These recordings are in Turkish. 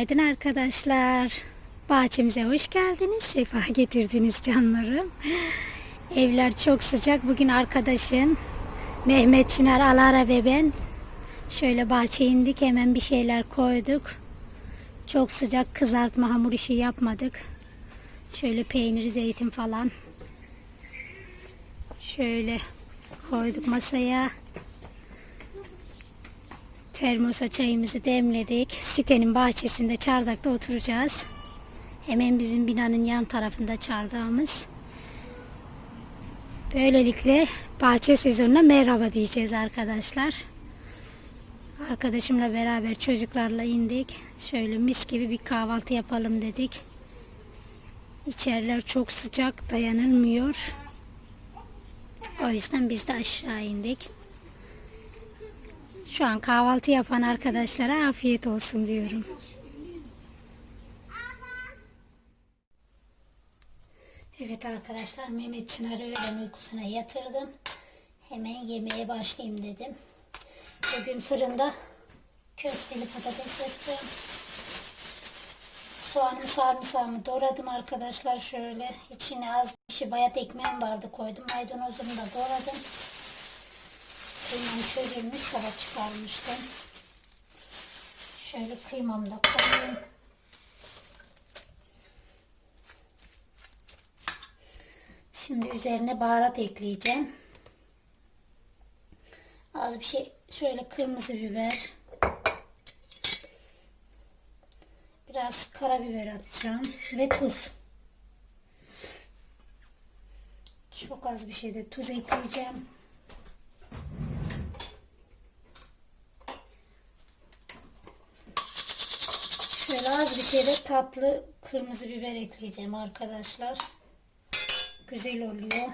Günaydın arkadaşlar. Bahçemize hoş geldiniz. Sefa getirdiniz canlarım. Evler çok sıcak. Bugün arkadaşım Mehmet Çınar Alara ve ben şöyle bahçeye indik. Hemen bir şeyler koyduk. Çok sıcak kızartma hamur işi yapmadık. Şöyle peynir, zeytin falan. Şöyle koyduk masaya. Termosa çayımızı demledik. Sitenin bahçesinde çardakta oturacağız. Hemen bizim binanın yan tarafında çardağımız. Böylelikle bahçe sezonuna merhaba diyeceğiz arkadaşlar. Arkadaşımla beraber çocuklarla indik. Şöyle mis gibi bir kahvaltı yapalım dedik. İçeriler çok sıcak dayanılmıyor. O yüzden biz de aşağı indik. Şu an kahvaltı yapan arkadaşlara afiyet olsun diyorum. Evet arkadaşlar Mehmet Çınar'ı öğlen uykusuna yatırdım. Hemen yemeğe başlayayım dedim. Bugün fırında köfteli patates yapacağım. Soğanımı sarımsağımı doğradım arkadaşlar şöyle. içine az bir şey bayat ekmeğim vardı koydum. Maydanozumu da doğradım. Kıymam çözülmüş sabah çıkarmıştım. Şöyle kıymamı da koyayım. Şimdi üzerine baharat ekleyeceğim. Az bir şey şöyle kırmızı biber. Biraz karabiber atacağım ve tuz. Çok az bir şey de tuz ekleyeceğim. Şöyle az bir şey de tatlı kırmızı biber ekleyeceğim arkadaşlar. Güzel oluyor.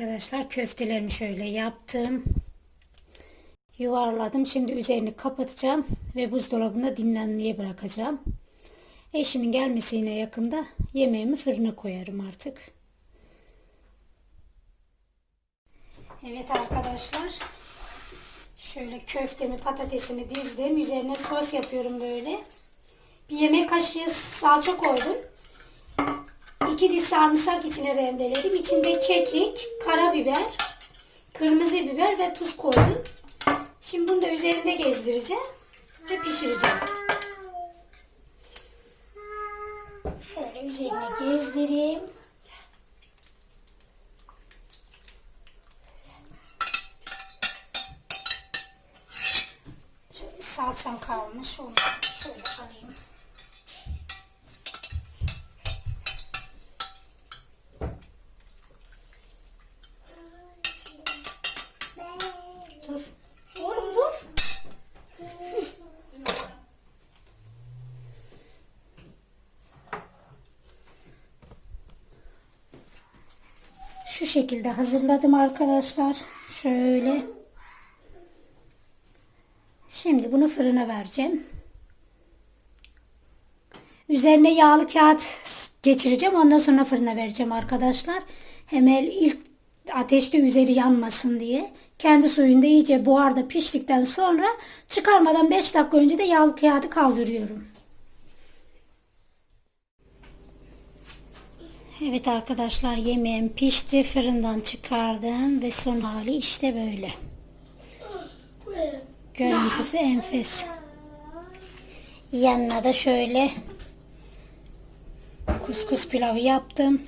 Arkadaşlar köftelerimi şöyle yaptım. Yuvarladım. Şimdi üzerini kapatacağım ve buzdolabında dinlenmeye bırakacağım. Eşimin gelmesine yakında yemeğimi fırına koyarım artık. Evet arkadaşlar. Şöyle köftemi, patatesimi dizdim. Üzerine sos yapıyorum böyle. Bir yemek kaşığı salça koydum. İki diş sarımsak içine rendeledim. İçinde kekik, karabiber, kırmızı biber ve tuz koydum. Şimdi bunu da üzerinde gezdireceğim ve pişireceğim. Şöyle üzerine gezdireyim. Şöyle salçam kalmış. Onu şöyle alayım. Şekilde hazırladım arkadaşlar. Şöyle. Şimdi bunu fırına vereceğim. Üzerine yağlı kağıt geçireceğim. Ondan sonra fırına vereceğim arkadaşlar. Hemen ilk ateşte üzeri yanmasın diye. Kendi suyunda iyice buharda piştikten sonra çıkarmadan 5 dakika önce de yağlı kağıdı kaldırıyorum. Evet arkadaşlar yemeğim pişti. Fırından çıkardım ve son hali işte böyle. Görüntüsü enfes. Yanına da şöyle kuskus pilavı yaptım.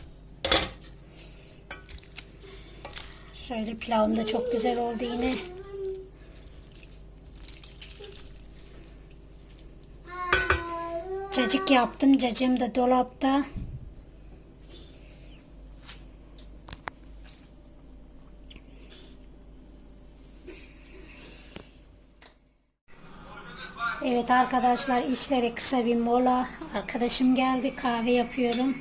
Şöyle pilavım da çok güzel oldu yine. Cacık yaptım. Cacığım da dolapta. Evet arkadaşlar işlere kısa bir mola. Arkadaşım geldi kahve yapıyorum.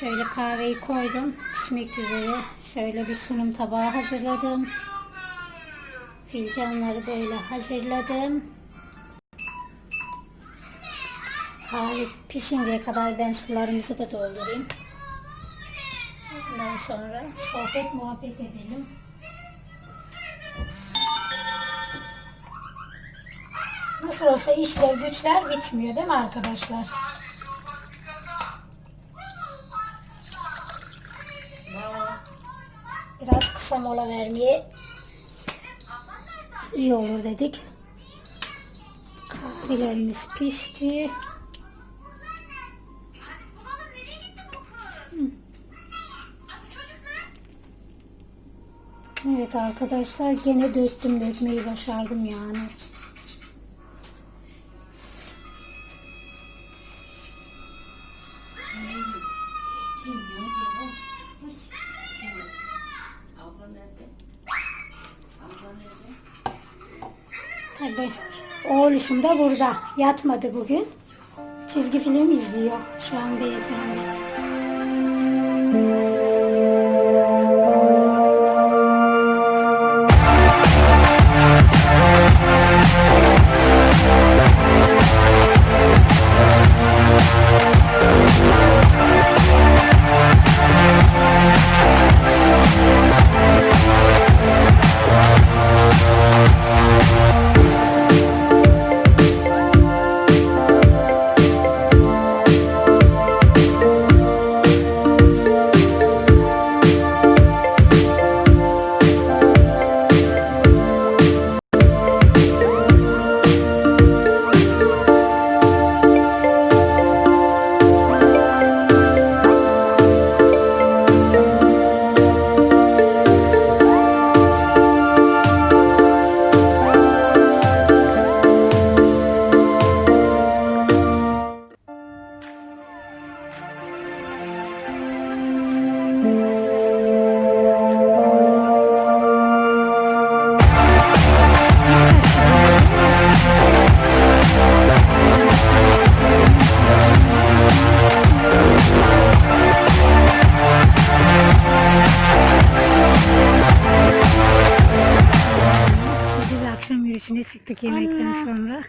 Şöyle kahveyi koydum. Pişmek üzere. Şöyle bir sunum tabağı hazırladım. Fincanları böyle hazırladım. Kahve pişinceye kadar ben sularımızı da doldurayım. Ondan sonra sohbet muhabbet edelim. Olsa işler güçler bitmiyor değil mi arkadaşlar? Biraz kısa mola vermeye iyi olur dedik. Kahvelerimiz pişti. Evet arkadaşlar gene döktüm dökmeyi başardım yani. Oğluşum da burada. Yatmadı bugün. Çizgi film izliyor şu an beyefendi. Akşam yürüyüşüne çıktık yemekten sonra.